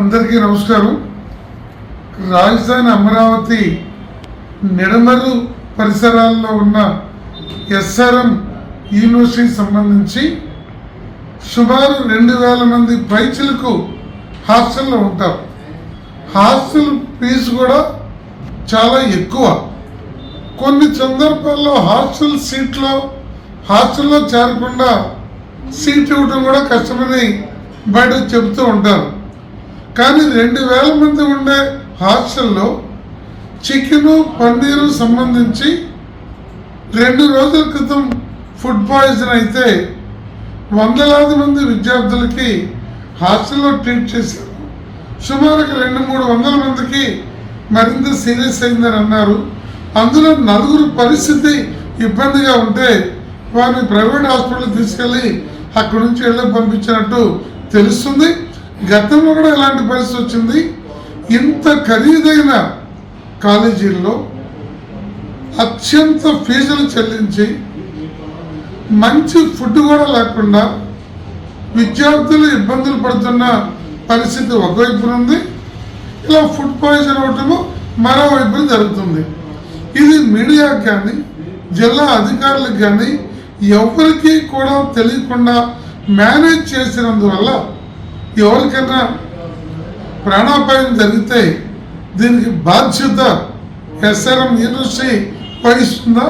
అందరికీ నమస్కారం. రాజధాని అమరావతి నిడమరు పరిసరాల్లో ఉన్న ఎస్ఆర్ఎం యూనివర్సిటీకి సంబంధించి సుమారు రెండు వేల మంది పైచులకు హాస్టల్లో ఉంటారు హాస్టల్ ఫీజు కూడా చాలా ఎక్కువ. కొన్ని సందర్భాల్లో హాస్టల్ సీట్లో హాస్టల్లో చేరకుండా సీట్ ఇవ్వడం కూడా కష్టమని బయట చెబుతూ ఉంటారు. కానీ రెండు వేల మంది ఉండే హాస్టల్లో చికెను పన్నీరు సంబంధించి రెండు రోజుల క్రితం ఫుడ్ పాయిజన్ అయితే వందలాది మంది విద్యార్థులకి హాస్టల్లో ట్రీట్ చేశారు. సుమారుగా రెండు మూడు వందల మందికి మరింత సీరియస్ అయిందని అన్నారు. అందులో నలుగురు పరిస్థితి ఇబ్బందిగా ఉంటే వారిని ప్రైవేట్ హాస్పిటల్ తీసుకెళ్ళి అక్కడి నుంచి వెళ్ళి పంపించినట్టు తెలుస్తుంది. గతంలో కూడా ఇలాంటి పరిస్థితి వచ్చింది? ఇంత ఖరీదైన కాలేజీల్లో అత్యంత ఫీజులు చెల్లించి మంచి ఫుడ్ కూడా లేకుండా విద్యార్థులు ఇబ్బందులు పడుతున్న పరిస్థితి ఒకవైపున ఉంది. ఇలా ఫుడ్ పాయిజన్ అవటము మరోవైపున జరుగుతుంది. ఇది మీడియాకి కానీ జిల్లా అధికారులకు కానీ ఎవరికీ కూడా తెలియకుండా మేనేజ్ చేసినందువల్ల ఎవరికైనా ప్రాణాపాయం జరిగితే దీనికి బాధ్యత ఎస్ఆర్ఎం యూనివర్సిటీ వహిస్తుందా?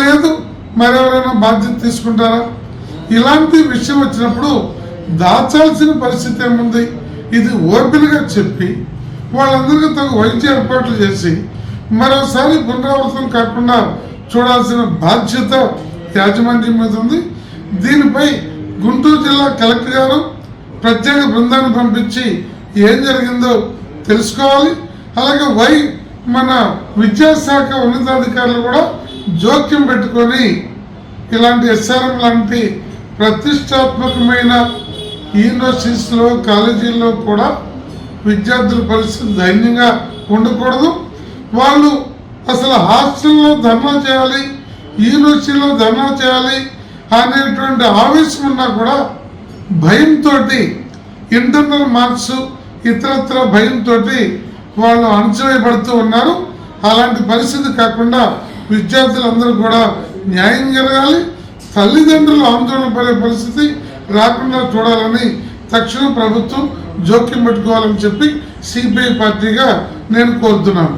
లేదు. మరెవరైనా బాధ్యత తీసుకుంటారా? ఇలాంటి విషయం వచ్చినప్పుడు దాచాల్సిన పరిస్థితి ఏముంది? ఇది ఓపెన్గా చెప్పి వాళ్ళందరికీ తగు వైద్య ఏర్పాట్లు చేసి మరోసారి పునరావృతం కాకుండా చూడాల్సిన బాధ్యత యాజమాన్యం మీద ఉంది. దీనిపై గుంటూరు జిల్లా కలెక్టర్ గారు ప్రత్యేక బృందాన్ని పంపించి ఏం జరిగిందో తెలుసుకోవాలి. అలాగే వై మన విద్యాశాఖ ఉన్నతాధికారులు కూడా జోక్యం పెట్టుకొని ఇలాంటి ఎస్ఆర్ఎం లాంటి ప్రతిష్టాత్మకమైన యూనివర్సిటీస్లో కాలేజీల్లో కూడా విద్యార్థుల పరిస్థితి ధైర్యంగా ఉండకూడదు. వాళ్ళు అసలు హాస్టల్లో ధర్నా చేయాలి యూనివర్సిటీలో ధర్నా చేయాలి అనేటువంటి ఆవేశం ఉన్నా కూడా భయంతో ఇంటర్నల్ మార్క్స్ ఇతరత్ర భయంతో వాళ్ళు అణచివేయబడుతూ ఉన్నారు. అలాంటి పరిస్థితి కాకుండా విద్యార్థులందరూ కూడా న్యాయం జరగాలి. తల్లిదండ్రులు ఆందోళన పడే పరిస్థితి రాకుండా చూడాలని తక్షణం ప్రభుత్వం జోక్యం పెట్టుకోవాలని చెప్పి సిపిఐ పార్టీగా నేను కోరుతున్నాను.